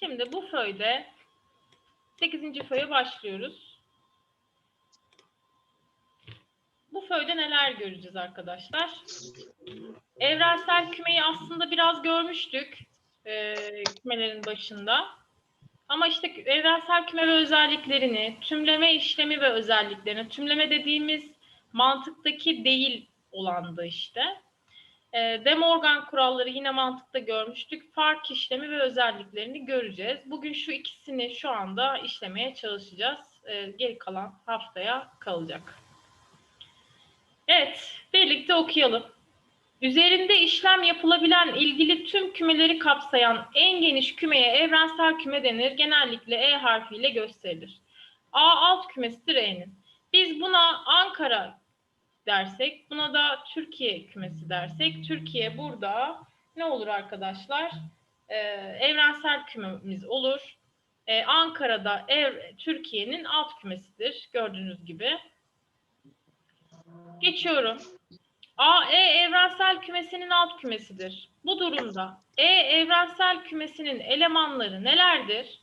Şimdi bu föyde 8. föye başlıyoruz. Bu föyde neler göreceğiz arkadaşlar? Evrensel kümeyi aslında biraz görmüştük e, kümelerin başında. Ama işte evrensel küme ve özelliklerini, tümleme işlemi ve özelliklerini, tümleme dediğimiz mantıktaki değil olandı işte. E, De Morgan kuralları yine mantıkta görmüştük. Fark işlemi ve özelliklerini göreceğiz. Bugün şu ikisini şu anda işlemeye çalışacağız. E, geri kalan haftaya kalacak. Evet, birlikte okuyalım. Üzerinde işlem yapılabilen ilgili tüm kümeleri kapsayan en geniş kümeye evrensel küme denir. Genellikle E harfiyle gösterilir. A alt kümesidir E'nin. Biz buna Ankara dersek, buna da Türkiye kümesi dersek, Türkiye burada ne olur arkadaşlar? Ee, evrensel kümemiz olur. Ee, Ankara'da ev, Türkiye'nin alt kümesidir gördüğünüz gibi. Geçiyorum. A, E evrensel kümesinin alt kümesidir. Bu durumda E evrensel kümesinin elemanları nelerdir?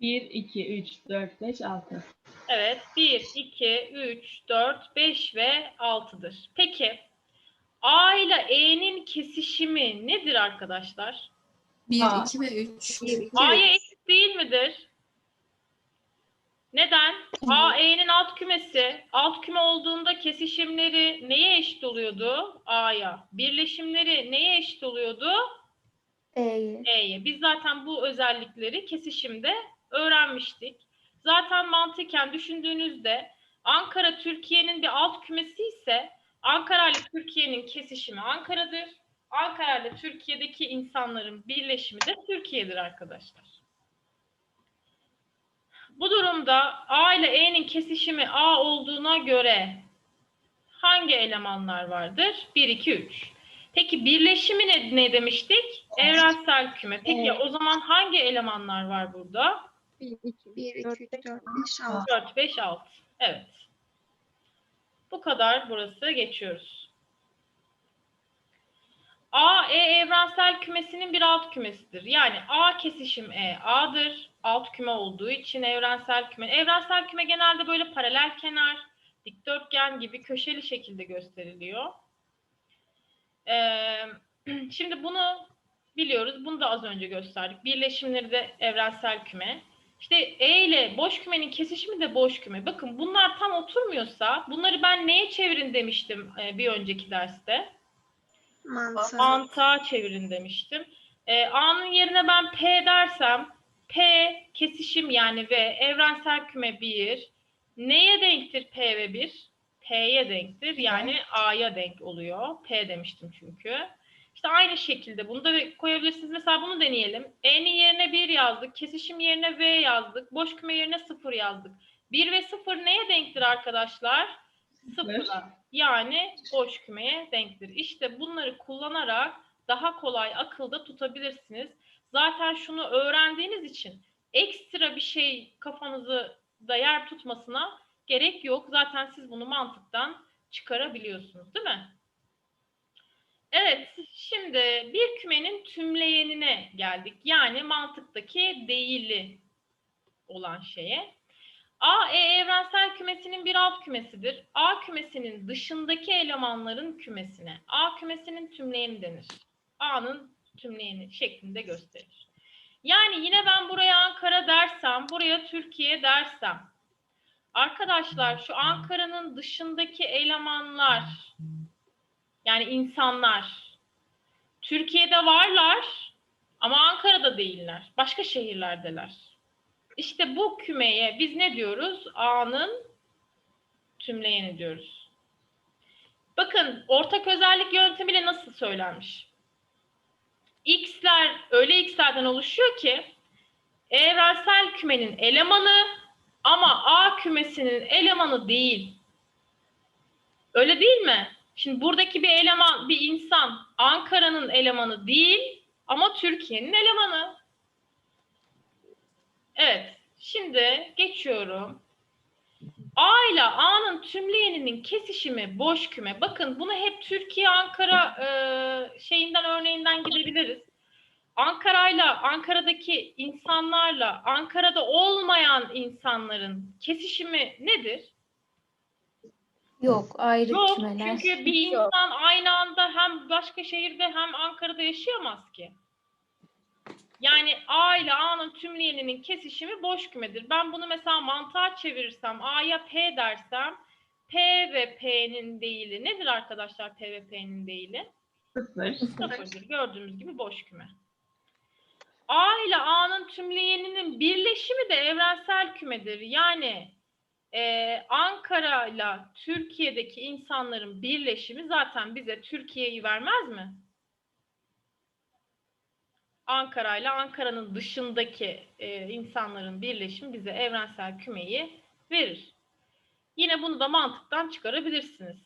1, 2, 3, 4, 5, 6. Evet, 1, 2, 3, 4, 5 ve 6'dır. Peki, A ile E'nin kesişimi nedir arkadaşlar? 1, Aa. 2 ve 3. A'ya eşit değil midir? Neden? A, E'nin alt kümesi. Alt küme olduğunda kesişimleri neye eşit oluyordu? A'ya. Birleşimleri neye eşit oluyordu? E'ye. E'ye. Biz zaten bu özellikleri kesişimde öğrenmiştik. Zaten mantıken düşündüğünüzde Ankara Türkiye'nin bir alt kümesi ise Ankara ile Türkiye'nin kesişimi Ankara'dır. Ankara ile Türkiye'deki insanların birleşimi de Türkiye'dir arkadaşlar. Bu durumda A ile E'nin kesişimi A olduğuna göre hangi elemanlar vardır? 1, 2, 3. Peki birleşimi ne, ne demiştik? Evrensel küme. Peki Evet. o zaman hangi elemanlar var burada? 1, 2, 1, 2, 3, 4, 5, 6. 4, 5, 6. Evet. Bu kadar burası geçiyoruz. A, E evrensel kümesinin bir alt kümesidir. Yani A kesişim E A'dır. Alt küme olduğu için evrensel küme. Evrensel küme genelde böyle paralel kenar, dikdörtgen gibi köşeli şekilde gösteriliyor. Ee, şimdi bunu biliyoruz. Bunu da az önce gösterdik. Birleşimleri de evrensel küme. İşte E ile boş kümenin kesişimi de boş küme. Bakın bunlar tam oturmuyorsa bunları ben neye çevirin demiştim e, bir önceki derste? Mantığa çevirin demiştim. E, A'nın yerine ben P dersem P kesişim yani ve evrensel küme 1 neye denktir P ve 1? P'ye denktir. Yani A'ya denk oluyor. P demiştim çünkü. İşte aynı şekilde bunu da koyabilirsiniz. Mesela bunu deneyelim. E'nin yerine 1 yazdık. Kesişim yerine V yazdık. Boş küme yerine 0 yazdık. 1 ve 0 neye denktir arkadaşlar? Sıfıra. Yani boş kümeye denktir. İşte bunları kullanarak daha kolay akılda tutabilirsiniz. Zaten şunu öğrendiğiniz için ekstra bir şey kafanızı da yer tutmasına gerek yok. Zaten siz bunu mantıktan çıkarabiliyorsunuz değil mi? Evet, şimdi bir kümenin tümleyenine geldik. Yani mantıktaki değili olan şeye. A, E evrensel kümesinin bir alt kümesidir. A kümesinin dışındaki elemanların kümesine A kümesinin tümleyeni denir. A'nın tümleyeni şeklinde gösterir. Yani yine ben buraya Ankara dersem, buraya Türkiye dersem. Arkadaşlar şu Ankara'nın dışındaki elemanlar, yani insanlar, Türkiye'de varlar ama Ankara'da değiller. Başka şehirlerdeler. İşte bu kümeye biz ne diyoruz? A'nın tümleyeni diyoruz. Bakın ortak özellik yöntemiyle nasıl söylenmiş? X'ler öyle X'lerden oluşuyor ki evrensel kümenin elemanı ama A kümesinin elemanı değil. Öyle değil mi? Şimdi buradaki bir eleman, bir insan Ankara'nın elemanı değil ama Türkiye'nin elemanı. Evet, şimdi geçiyorum. A ile A'nın tümleyeninin kesişimi boş küme. Bakın bunu hep Türkiye Ankara e, şeyinden örneğinden gidebiliriz. Ankara'yla, Ankara'daki insanlarla, Ankara'da olmayan insanların kesişimi nedir? Yok ayrı Yok kümeler. çünkü bir insan aynı anda hem başka şehirde hem Ankara'da yaşayamaz ki. Yani A ile A'nın tümleyeninin kesişimi boş kümedir. Ben bunu mesela mantığa çevirirsem A'ya P dersem P ve P'nin değili nedir arkadaşlar P ve P'nin değili? Sıfır. Sıfırdır. Gördüğümüz gibi boş küme. A ile A'nın tümleyeninin birleşimi de evrensel kümedir. Yani e, Ankara ile Türkiye'deki insanların birleşimi zaten bize Türkiye'yi vermez mi? Ankara ile Ankara'nın dışındaki e, insanların birleşimi bize evrensel kümeyi verir. Yine bunu da mantıktan çıkarabilirsiniz.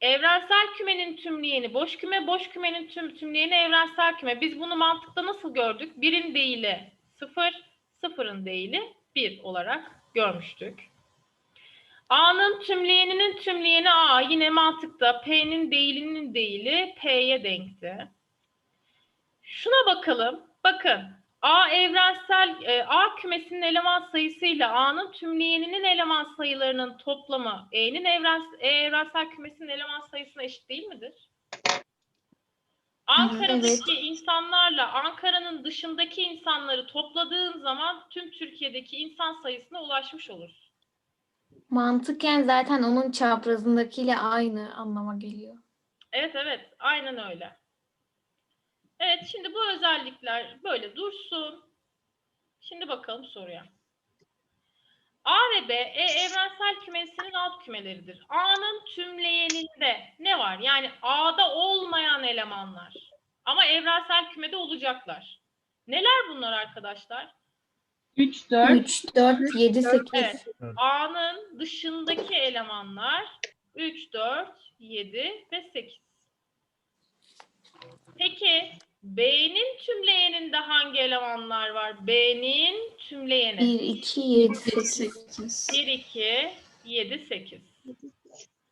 Evrensel kümenin tümleyeni boş küme, boş kümenin tüm tümleyeni evrensel küme. Biz bunu mantıkta nasıl gördük? Birin değili sıfır, sıfırın değili bir olarak görmüştük. A'nın tümleyeninin tümleyeni A yine mantıkta P'nin değilinin değili P'ye denkti. Şuna bakalım. Bakın A evrensel e, A kümesinin eleman sayısıyla A'nın tümleyeninin eleman sayılarının toplamı E'nin evrens, E evrensel kümesinin eleman sayısına eşit değil midir? Ankara'daki insanlarla Ankara'nın dışındaki insanları topladığın zaman tüm Türkiye'deki insan sayısına ulaşmış olursun. Mantıken zaten onun çaprazındakiyle aynı anlama geliyor. Evet evet aynen öyle. Evet şimdi bu özellikler böyle dursun. Şimdi bakalım soruya. A ve B e, evrensel kümesinin alt kümeleridir. A'nın tümleyeninde ne var? Yani A'da olmayan elemanlar. Ama evrensel kümede olacaklar. Neler bunlar arkadaşlar? 3, 4, 3, 4, 7, 8. Evet. A'nın dışındaki elemanlar 3, 4, 7 ve 8. Peki B'nin tümleyeninde hangi elemanlar var? B'nin tümleyeni 1, 2, 7, 8. 1, 2, 7, 8.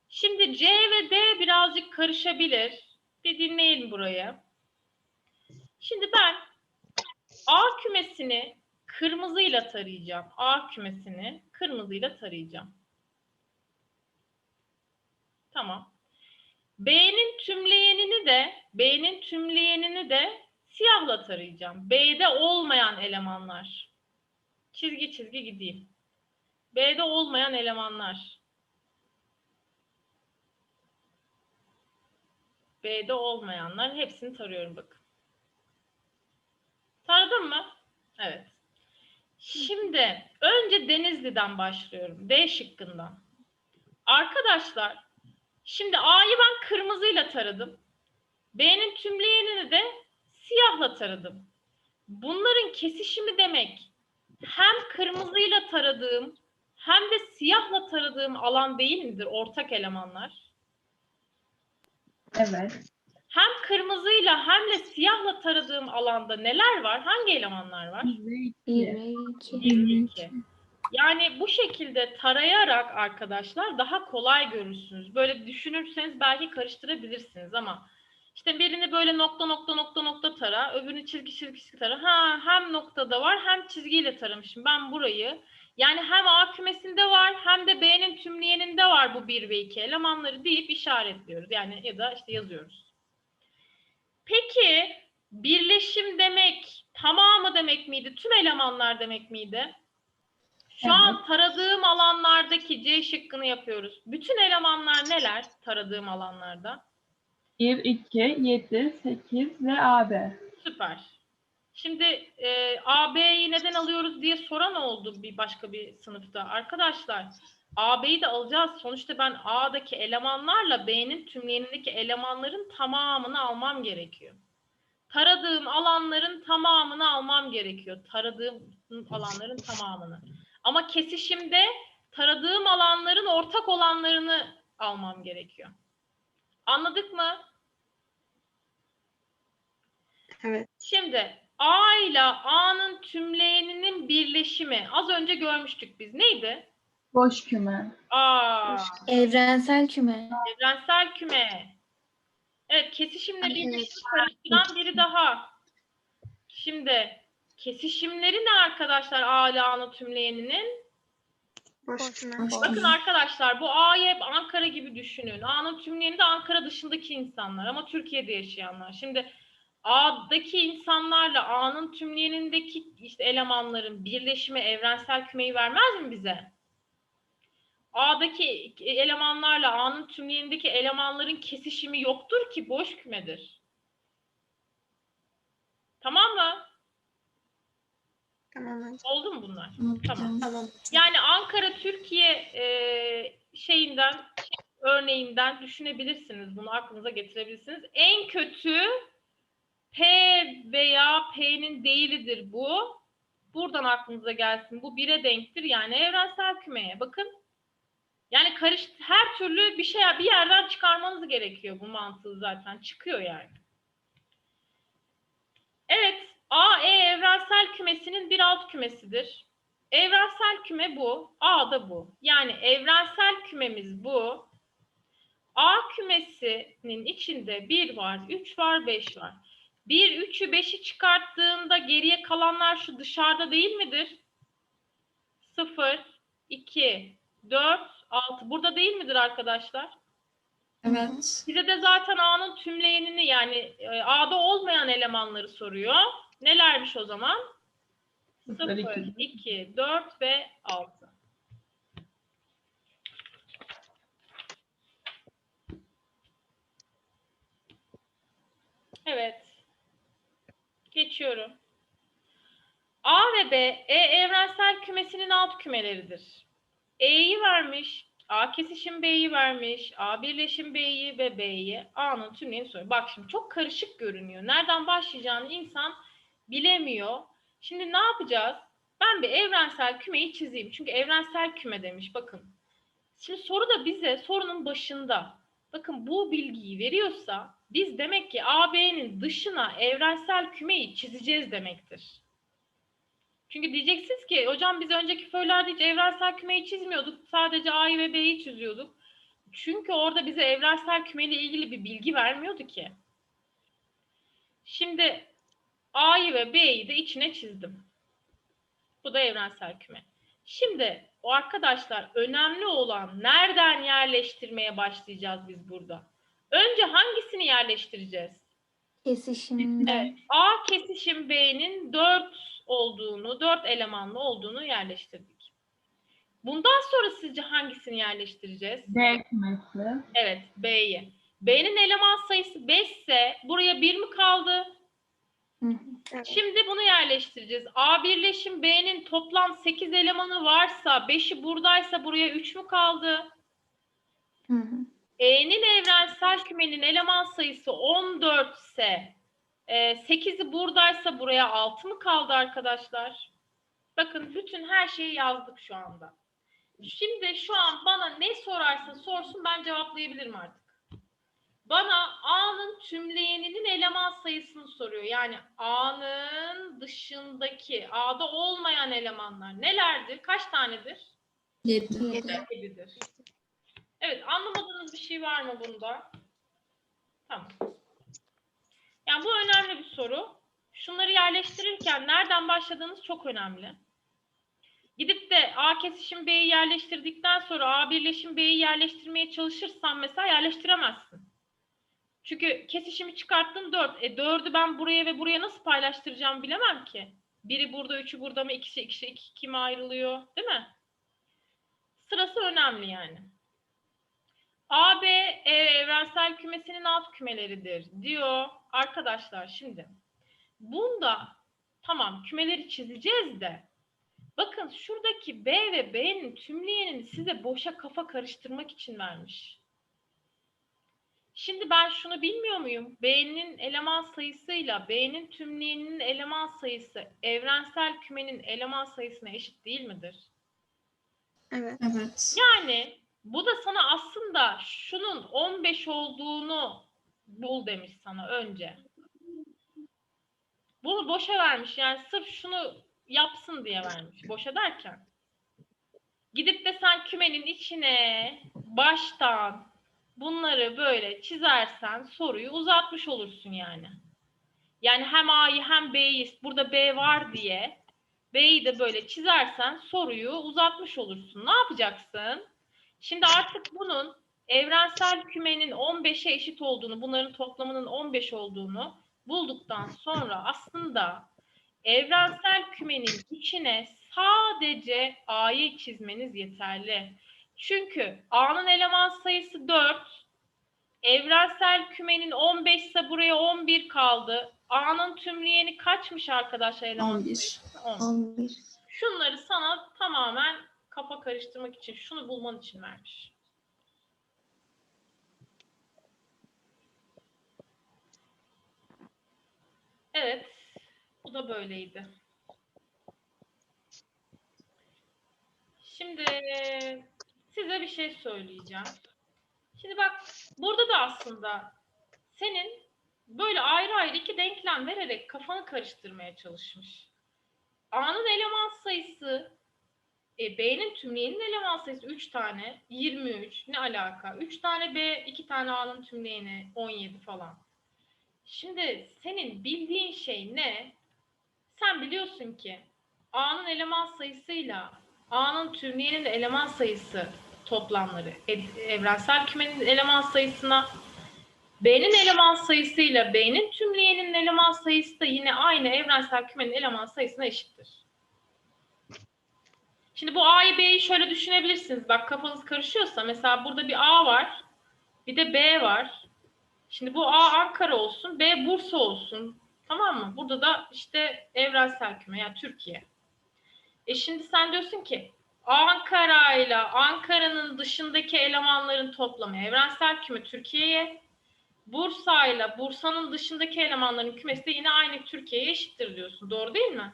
Şimdi C ve D birazcık karışabilir. Bir dinleyelim burayı. Şimdi ben A kümesini kırmızıyla tarayacağım. A kümesini kırmızıyla tarayacağım. Tamam. B'nin tümleyenini de B'nin tümleyenini de siyahla tarayacağım. B'de olmayan elemanlar. Çizgi çizgi gideyim. B'de olmayan elemanlar. B'de olmayanlar hepsini tarıyorum bakın. Taradın mı? Evet. Şimdi önce Denizli'den başlıyorum. D şıkkından. Arkadaşlar şimdi A'yı ben kırmızıyla taradım. B'nin tümleyenini de siyahla taradım. Bunların kesişimi demek hem kırmızıyla taradığım hem de siyahla taradığım alan değil midir ortak elemanlar? evet. Hem kırmızıyla hem de siyahla taradığım alanda neler var? Hangi elemanlar var? 1 1 ve 2. ve 2. 1 ve 2. Yani bu şekilde tarayarak arkadaşlar daha kolay görürsünüz. Böyle düşünürseniz belki karıştırabilirsiniz ama işte birini böyle nokta nokta nokta nokta tara, öbürünü çizgi çizgi çizgi tara. Ha hem noktada var hem çizgiyle taramışım. Ben burayı yani hem A kümesinde var hem de B'nin tümleyeninde var bu 1 ve 2 elemanları deyip işaretliyoruz. Yani ya da işte yazıyoruz. Peki birleşim demek tamamı demek miydi? Tüm elemanlar demek miydi? Şu an taradığım alanlardaki C şıkkını yapıyoruz. Bütün elemanlar neler taradığım alanlarda? 1, 2, 7, 8 ve AB. Süper. Şimdi e, AB'yi neden alıyoruz diye soran oldu bir başka bir sınıfta. Arkadaşlar AB'yi de alacağız. Sonuçta ben A'daki elemanlarla B'nin tümleyenindeki elemanların tamamını almam gerekiyor. Taradığım alanların tamamını almam gerekiyor. Taradığım alanların tamamını. Ama kesişimde taradığım alanların ortak olanlarını almam gerekiyor. Anladık mı? Evet. Şimdi A ile A'nın tümleyeninin birleşimi az önce görmüştük biz. Neydi? Boş küme. A, Evrensel küme. evrensel küme. Evet, kesişimle Ay, karıştıran biri daha. Şimdi kesişimleri ne arkadaşlar A ile A'nın tümleyeninin? Boş küme. Bakın arkadaşlar bu A'yı hep Ankara gibi düşünün. A'nın tümleyeni de Ankara dışındaki insanlar ama Türkiye'de yaşayanlar. Şimdi A'daki insanlarla A'nın tümleyenindeki işte elemanların birleşimi evrensel kümeyi vermez mi bize? A'daki elemanlarla A'nın tümleyenindeki elemanların kesişimi yoktur ki boş kümedir. Tamam mı? Tamam. Oldu mu bunlar? Tamam. Tamam. Yani Ankara Türkiye e, şeyinden örneğinden düşünebilirsiniz. Bunu aklınıza getirebilirsiniz. En kötü P veya P'nin değilidir bu. Buradan aklınıza gelsin. Bu bire denktir. Yani evrensel kümeye. Bakın. Yani karış her türlü bir şey bir yerden çıkarmanız gerekiyor bu mantığı zaten. Çıkıyor yani. Evet. A, E evrensel kümesinin bir alt kümesidir. Evrensel küme bu. A da bu. Yani evrensel kümemiz bu. A kümesinin içinde 1 var, 3 var, 5 var. 1, 3'ü 5'i çıkarttığında geriye kalanlar şu dışarıda değil midir? 0, 2, 4, 6. Burada değil midir arkadaşlar? Evet. Bize de zaten A'nın tümleyenini yani e, A'da olmayan elemanları soruyor. Nelermiş o zaman? 0, 0, 2. 2, 4 ve 6. Evet. Geçiyorum. A ve B, E evrensel kümesinin alt kümeleridir. E'yi vermiş, A kesişim B'yi vermiş, A birleşim B'yi ve B'yi A'nın tümleyeni soruyor. Bak şimdi çok karışık görünüyor. Nereden başlayacağını insan bilemiyor. Şimdi ne yapacağız? Ben bir evrensel kümeyi çizeyim. Çünkü evrensel küme demiş bakın. Şimdi soru da bize sorunun başında bakın bu bilgiyi veriyorsa biz demek ki AB'nin dışına evrensel kümeyi çizeceğiz demektir. Çünkü diyeceksiniz ki hocam biz önceki föylerde hiç evrensel kümeyi çizmiyorduk. Sadece A'yı ve B'yi çiziyorduk. Çünkü orada bize evrensel kümeyle ilgili bir bilgi vermiyordu ki. Şimdi A'yı ve B'yi de içine çizdim. Bu da evrensel küme. Şimdi o arkadaşlar önemli olan nereden yerleştirmeye başlayacağız biz burada? Önce hangisini yerleştireceğiz? Kesişimden. Evet, A kesişim B'nin 4 olduğunu, 4 elemanlı olduğunu yerleştirdik. Bundan sonra sizce hangisini yerleştireceğiz? D kümesi. Evet, B'yi. B'nin eleman sayısı 5 ise buraya 1 mi kaldı? Hı hı. Evet. Şimdi bunu yerleştireceğiz. A birleşim B'nin toplam 8 elemanı varsa 5'i buradaysa buraya 3 mü kaldı? Hı hı. E'nin evrensel kümenin eleman sayısı 14 ise 8'i buradaysa buraya 6 mı kaldı arkadaşlar? Bakın bütün her şeyi yazdık şu anda. Şimdi şu an bana ne sorarsa sorsun ben cevaplayabilirim artık. Bana A'nın tümleyeninin eleman sayısını soruyor. Yani A'nın dışındaki, A'da olmayan elemanlar nelerdir? Kaç tanedir? 7. Yedidir. Evet, anlamadığınız bir şey var mı bunda? Tamam. Yani bu önemli bir soru. Şunları yerleştirirken nereden başladığınız çok önemli. Gidip de A kesişim B'yi yerleştirdikten sonra A birleşim B'yi yerleştirmeye çalışırsan mesela yerleştiremezsin. Çünkü kesişimi çıkarttın 4. E 4'ü ben buraya ve buraya nasıl paylaştıracağım bilemem ki. Biri burada, üçü burada mı, ikisi, ikisi, iki, mi ayrılıyor? Değil mi? Sırası önemli yani. AB evrensel kümesinin alt kümeleridir diyor. Arkadaşlar şimdi bunda tamam kümeleri çizeceğiz de bakın şuradaki B ve B'nin tümleyenini size boşa kafa karıştırmak için vermiş. Şimdi ben şunu bilmiyor muyum? B'nin eleman sayısıyla B'nin tümleyeninin eleman sayısı evrensel kümenin eleman sayısına eşit değil midir? Evet. Evet. Yani bu da sana aslında şunun 15 olduğunu bul demiş sana önce. Bunu boşa vermiş. Yani sırf şunu yapsın diye vermiş. Boşa derken. Gidip de sen kümenin içine baştan bunları böyle çizersen soruyu uzatmış olursun yani. Yani hem A'yı hem B'yi burada B var diye B'yi de böyle çizersen soruyu uzatmış olursun. Ne yapacaksın? Şimdi artık bunun evrensel kümenin 15'e eşit olduğunu, bunların toplamının 15 olduğunu bulduktan sonra aslında evrensel kümenin içine sadece A'yı çizmeniz yeterli. Çünkü A'nın eleman sayısı 4. Evrensel kümenin 15 ise buraya 11 kaldı. A'nın tümleyeni kaçmış arkadaşlar eleman 11. sayısı? 10. 11. Şunları sana tamamen kafa karıştırmak için, şunu bulman için vermiş. Evet, bu da böyleydi. Şimdi size bir şey söyleyeceğim. Şimdi bak, burada da aslında senin böyle ayrı ayrı iki denklem vererek kafanı karıştırmaya çalışmış. A'nın eleman sayısı e, B'nin tümleyenin eleman sayısı 3 tane. 23. Ne alaka? 3 tane B, 2 tane A'nın tümleyeni 17 falan. Şimdi senin bildiğin şey ne? Sen biliyorsun ki A'nın eleman sayısıyla A'nın tümleyenin eleman sayısı toplamları e- evrensel kümenin eleman sayısına B'nin eleman sayısıyla B'nin tümleyenin eleman sayısı da yine aynı evrensel kümenin eleman sayısına eşittir. Şimdi bu A'yı B'yi şöyle düşünebilirsiniz. Bak kafanız karışıyorsa mesela burada bir A var. Bir de B var. Şimdi bu A Ankara olsun, B Bursa olsun. Tamam mı? Burada da işte evrensel küme yani Türkiye. E şimdi sen diyorsun ki Ankara ile Ankara'nın dışındaki elemanların toplamı evrensel küme Türkiye'ye. Bursa ile Bursa'nın dışındaki elemanların kümesi de yine aynı Türkiye'ye eşittir diyorsun. Doğru değil mi?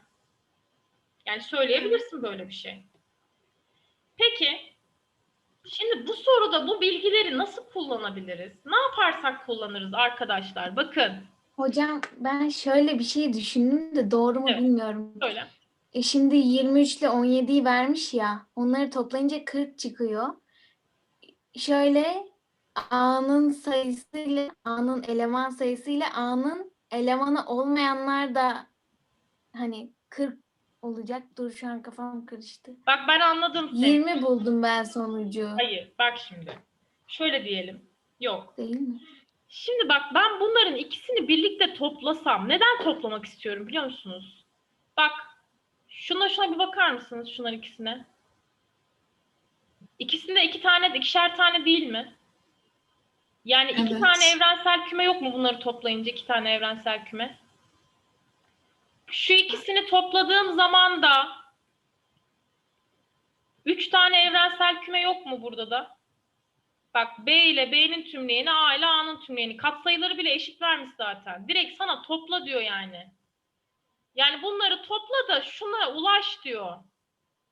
Yani söyleyebilirsin böyle bir şey. Peki, şimdi bu soruda bu bilgileri nasıl kullanabiliriz? Ne yaparsak kullanırız arkadaşlar? Bakın, Hocam ben şöyle bir şey düşündüm de doğru mu Evet. bilmiyorum. böyle. E şimdi 23 ile 17'yi vermiş ya. Onları toplayınca 40 çıkıyor. Şöyle A'nın sayısıyla A'nın eleman sayısıyla A'nın elemanı olmayanlar da hani 40 olacak. Dur şu an kafam karıştı. Bak ben anladım seni. 20 buldum ben sonucu. Hayır, bak şimdi. Şöyle diyelim. Yok. Değil mi? Şimdi bak ben bunların ikisini birlikte toplasam, neden toplamak istiyorum biliyor musunuz? Bak, şuna şuna bir bakar mısınız şunların ikisine? İkisinde iki tane, ikişer tane değil mi? Yani iki Evet. tane evrensel küme yok mu bunları toplayınca iki tane evrensel küme? Şu ikisini topladığım zaman da üç tane evrensel küme yok mu burada da? Bak B ile B'nin tümleyeni, A ile A'nın tümleyeni. Katsayıları bile eşit vermiş zaten. Direkt sana topla diyor yani. Yani bunları topla da şuna ulaş diyor.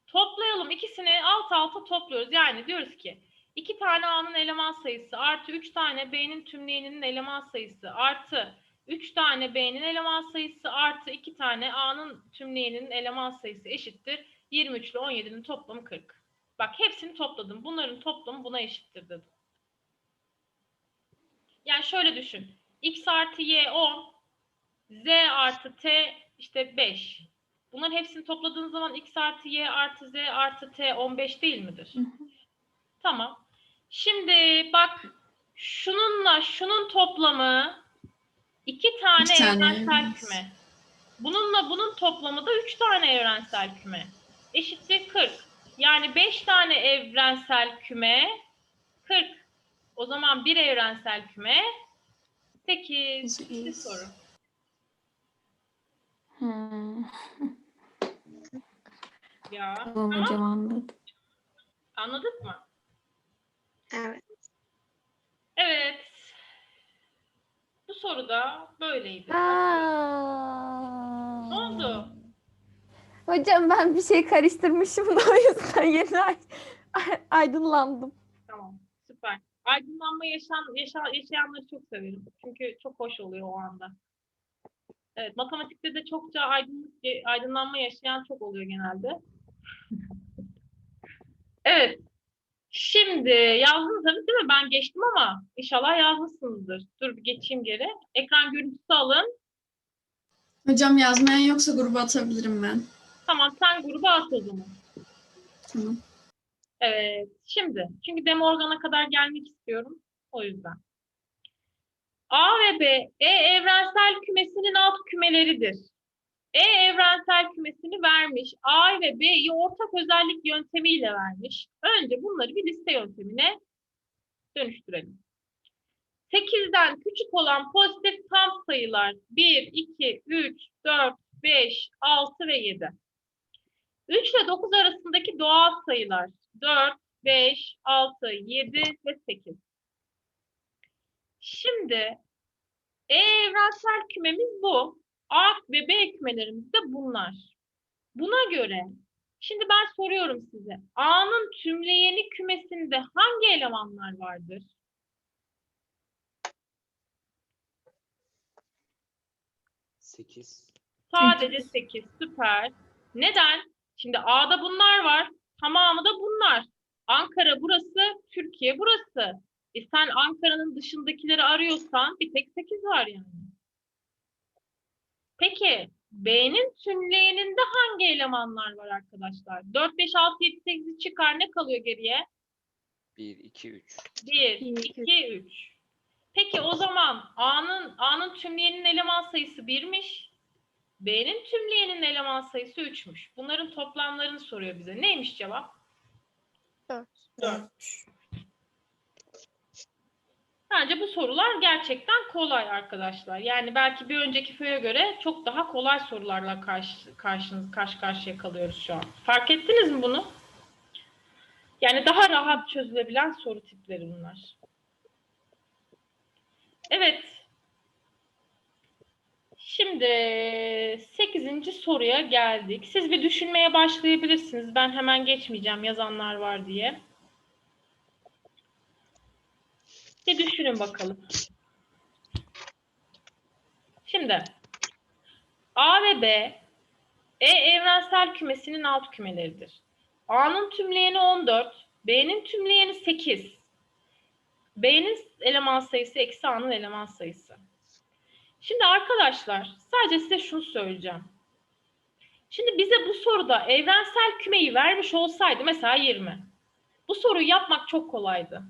Toplayalım. ikisini alt alta topluyoruz. Yani diyoruz ki iki tane A'nın eleman sayısı artı üç tane B'nin tümleyeninin eleman sayısı artı üç tane B'nin eleman sayısı artı iki tane A'nın tümleyeninin eleman sayısı eşittir. 23 ile 17'nin toplamı 40. Bak hepsini topladım. Bunların toplamı buna eşittir dedim. Yani şöyle düşün. X artı Y 10, Z artı T işte 5. Bunların hepsini topladığın zaman X artı Y artı Z artı T 15 değil midir? Hı hı. Tamam. Şimdi bak şununla şunun toplamı iki tane, İki tane evrensel evrensel. küme. Bununla bunun toplamı da üç tane evrensel küme. Eşittir 40. Yani 5 tane evrensel küme 40. O zaman bir evrensel küme 8. Sekiz. Bir soru. Hmm. Ya tamam. hocam anladım. Anladık mı? Evet. Evet. Bu soruda böyleydi. Ne oldu? Hocam ben bir şey karıştırmışım da o yüzden yeni ay- aydınlandım. Tamam. Süper. Aydınlanma yaşayan, yaşa, yaşayanları çok severim. Çünkü çok hoş oluyor o anda. Evet, matematikte de çokça aydınlık, aydınlanma yaşayan çok oluyor genelde. evet. Şimdi yazdınız tabii değil mi? Ben geçtim ama inşallah yazmışsınızdır. Dur bir geçeyim geri. Ekran görüntüsü alın. Hocam yazmayan yoksa gruba atabilirim ben. Tamam sen gruba at o zaman. Tamam. Evet. Şimdi çünkü Demorgan'a kadar gelmek istiyorum. O yüzden. A ve B E evrensel kümesinin alt kümeleridir. E evrensel kümesini vermiş. A ve B'yi ortak özellik yöntemiyle vermiş. Önce bunları bir liste yöntemine dönüştürelim. 8'den küçük olan pozitif tam sayılar 1, 2, 3, 4, 5, 6 ve 7. 3 ile 9 arasındaki doğal sayılar 4, 5, 6, 7 ve 8. Şimdi E evrensel kümemiz bu. A ve B kümelerimiz de bunlar. Buna göre şimdi ben soruyorum size. A'nın tümleyeni kümesinde hangi elemanlar vardır? Sekiz. Sadece 8. Süper. Neden? Şimdi A'da bunlar var. Tamamı da bunlar. Ankara burası, Türkiye burası. E sen Ankara'nın dışındakileri arıyorsan bir tek 8 var yani. Peki B'nin tümleyeninde hangi elemanlar var arkadaşlar? 4, 5, 6, 7, 8'i çıkar ne kalıyor geriye? Bir, iki, üç. 1, Bir, 2, 3. Peki o zaman A'nın A'nın tümleyenin eleman sayısı 1'miş. B'nin tümleyenin eleman sayısı 3'müş. Bunların toplamlarını soruyor bize. Neymiş cevap? Dört. 4. Bence bu sorular gerçekten kolay arkadaşlar. Yani belki bir önceki föye göre çok daha kolay sorularla karşı, karşınız, karşı karşıya kalıyoruz şu an. Fark ettiniz mi bunu? Yani daha rahat çözülebilen soru tipleri bunlar. Evet. Şimdi 8. soruya geldik. Siz bir düşünmeye başlayabilirsiniz. Ben hemen geçmeyeceğim yazanlar var diye. Bir düşünün bakalım. Şimdi A ve B E evrensel kümesinin alt kümeleridir. A'nın tümleyeni 14, B'nin tümleyeni 8. B'nin eleman sayısı eksi A'nın eleman sayısı. Şimdi arkadaşlar sadece size şunu söyleyeceğim. Şimdi bize bu soruda evrensel kümeyi vermiş olsaydı mesela 20. Bu soruyu yapmak çok kolaydı.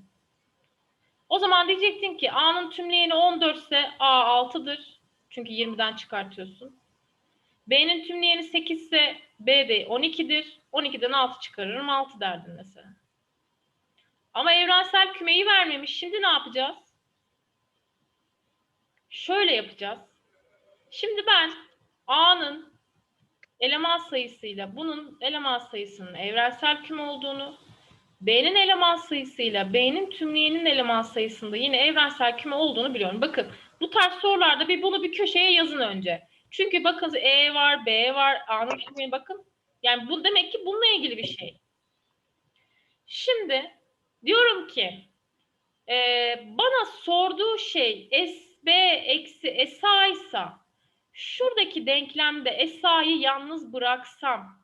O zaman diyecektin ki A'nın tümleyeni 14 ise A 6'dır. Çünkü 20'den çıkartıyorsun. B'nin tümleyeni 8 ise B de 12'dir. 12'den 6 çıkarırım 6 derdin mesela. Ama evrensel kümeyi vermemiş. Şimdi ne yapacağız? Şöyle yapacağız. Şimdi ben A'nın eleman sayısıyla bunun eleman sayısının evrensel küme olduğunu, B'nin eleman sayısıyla B'nin tümleyenin eleman sayısında yine evrensel küme olduğunu biliyorum. Bakın bu tarz sorularda bir bunu bir köşeye yazın önce. Çünkü bakın E var, B var, A'nın tümleyeni bakın. Yani bu demek ki bununla ilgili bir şey. Şimdi diyorum ki e, bana sorduğu şey SB eksi SA ise şuradaki denklemde SA'yı yalnız bıraksam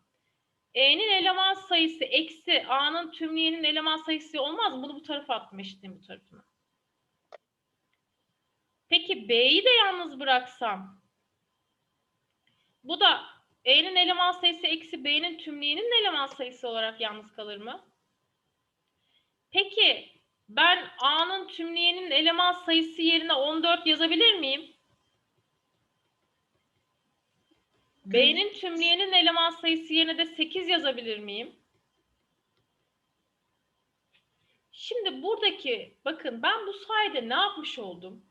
E'nin eleman sayısı eksi A'nın tümleyenin eleman sayısı olmaz mı? Bunu bu tarafa attım eşitliğin bu tarafına. Peki B'yi de yalnız bıraksam bu da E'nin eleman sayısı eksi B'nin tümleyenin eleman sayısı olarak yalnız kalır mı? Peki ben A'nın tümleyenin eleman sayısı yerine 14 yazabilir miyim? B'nin tümleyenin eleman sayısı yerine de 8 yazabilir miyim? Şimdi buradaki bakın ben bu sayede ne yapmış oldum?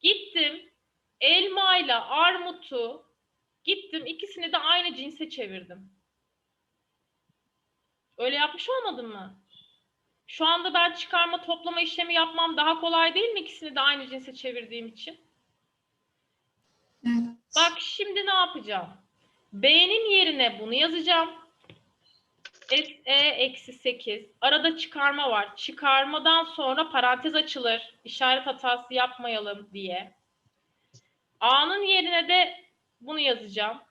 Gittim elma ile armutu gittim ikisini de aynı cinse çevirdim. Öyle yapmış olmadım mı? Şu anda ben çıkarma toplama işlemi yapmam daha kolay değil mi ikisini de aynı cinse çevirdiğim için? Bak şimdi ne yapacağım? B'nin yerine bunu yazacağım. SE eksi 8. Arada çıkarma var. Çıkarmadan sonra parantez açılır. İşaret hatası yapmayalım diye. A'nın yerine de bunu yazacağım.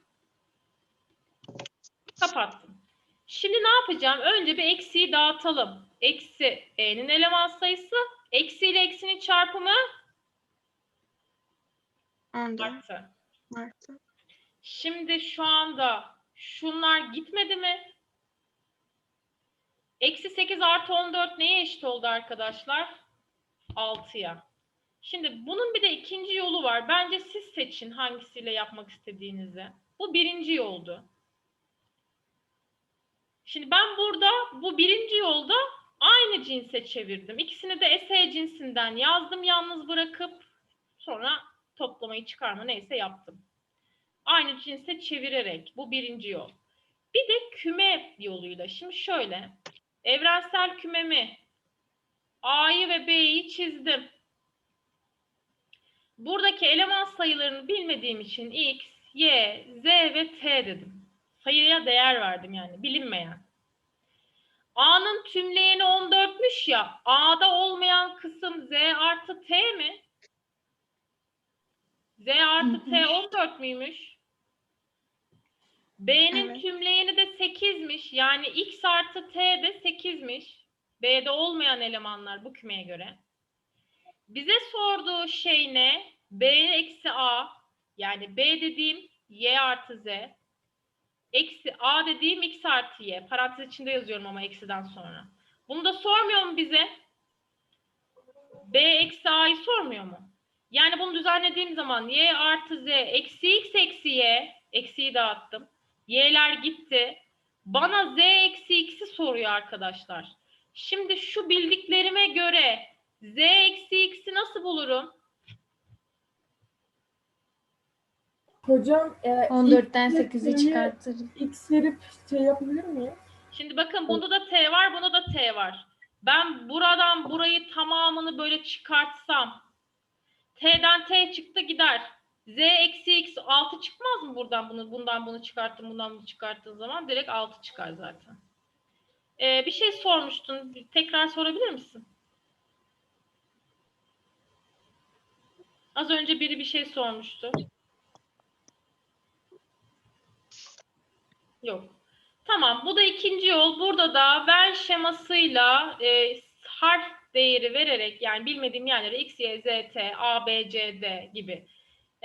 Kapattım. Şimdi ne yapacağım? Önce bir eksiyi dağıtalım. Eksi E'nin eleman sayısı. Eksi ile eksinin çarpımı 14 artı. Şimdi şu anda şunlar gitmedi mi? Eksi 8 artı 14 neye eşit oldu arkadaşlar? 6'ya. Şimdi bunun bir de ikinci yolu var. Bence siz seçin hangisiyle yapmak istediğinizi. Bu birinci yoldu. Şimdi ben burada bu birinci yolda aynı cinse çevirdim. İkisini de ese cinsinden yazdım yalnız bırakıp sonra toplamayı çıkarma neyse yaptım. Aynı cinse çevirerek bu birinci yol. Bir de küme yoluyla. Şimdi şöyle evrensel kümemi A'yı ve B'yi çizdim. Buradaki eleman sayılarını bilmediğim için X, Y, Z ve T dedim. Sayıya değer verdim yani bilinmeyen. A'nın tümleyeni 14'müş ya. A'da olmayan kısım Z artı T mi? Z artı T 14 müymüş? B'nin Evet. tümleyeni de 8'miş. Yani X artı T de 8'miş. B'de olmayan elemanlar bu kümeye göre. Bize sorduğu şey ne? B eksi A. Yani B dediğim Y artı Z. Eksi A dediğim X artı Y. Parantez içinde yazıyorum ama eksiden sonra. Bunu da sormuyor mu bize? B eksi A'yı sormuyor mu? Yani bunu düzenlediğim zaman Y artı Z eksi X eksi Y. Eksiyi dağıttım. Y'ler gitti. Bana Z eksi X'i soruyor arkadaşlar. Şimdi şu bildiklerime göre Z eksi X'i nasıl bulurum? Hocam e, 14'ten ilk 8'i metreyi çıkartırız. X verip şey yapabilir miyim? Şimdi bakın bunda da T var, bunda da T var. Ben buradan burayı tamamını böyle çıkartsam T'den T çıktı gider. Z eksi X 6 çıkmaz mı buradan bunu bundan bunu çıkarttım bundan bunu çıkarttığın zaman direkt 6 çıkar zaten. Ee, bir şey sormuştun. Tekrar sorabilir misin? Az önce biri bir şey sormuştu. Yok. Tamam, bu da ikinci yol. Burada da Venn şemasıyla e, harf değeri vererek yani bilmediğim yerlere x, y, z, t, a, b, c, d gibi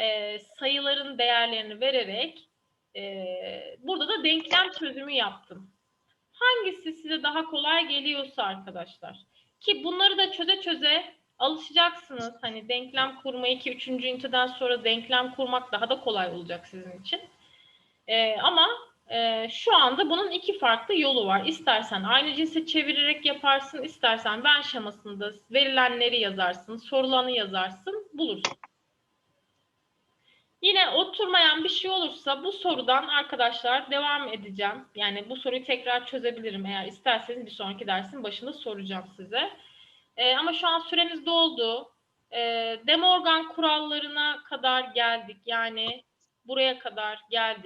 e, sayıların değerlerini vererek e, burada da denklem çözümü yaptım. Hangisi size daha kolay geliyorsa arkadaşlar. Ki bunları da çöze çöze alışacaksınız. Hani denklem kurmayı ki üçüncü üniteden sonra denklem kurmak daha da kolay olacak sizin için. E, ama ee, şu anda bunun iki farklı yolu var. İstersen aynı cinse çevirerek yaparsın, istersen Venn şemasında verilenleri yazarsın, sorulanı yazarsın, bulursun. Yine oturmayan bir şey olursa bu sorudan arkadaşlar devam edeceğim. Yani bu soruyu tekrar çözebilirim eğer isterseniz bir sonraki dersin başında soracağım size. Ee, ama şu an süremiz doldu. Ee, De Morgan kurallarına kadar geldik. Yani buraya kadar geldik.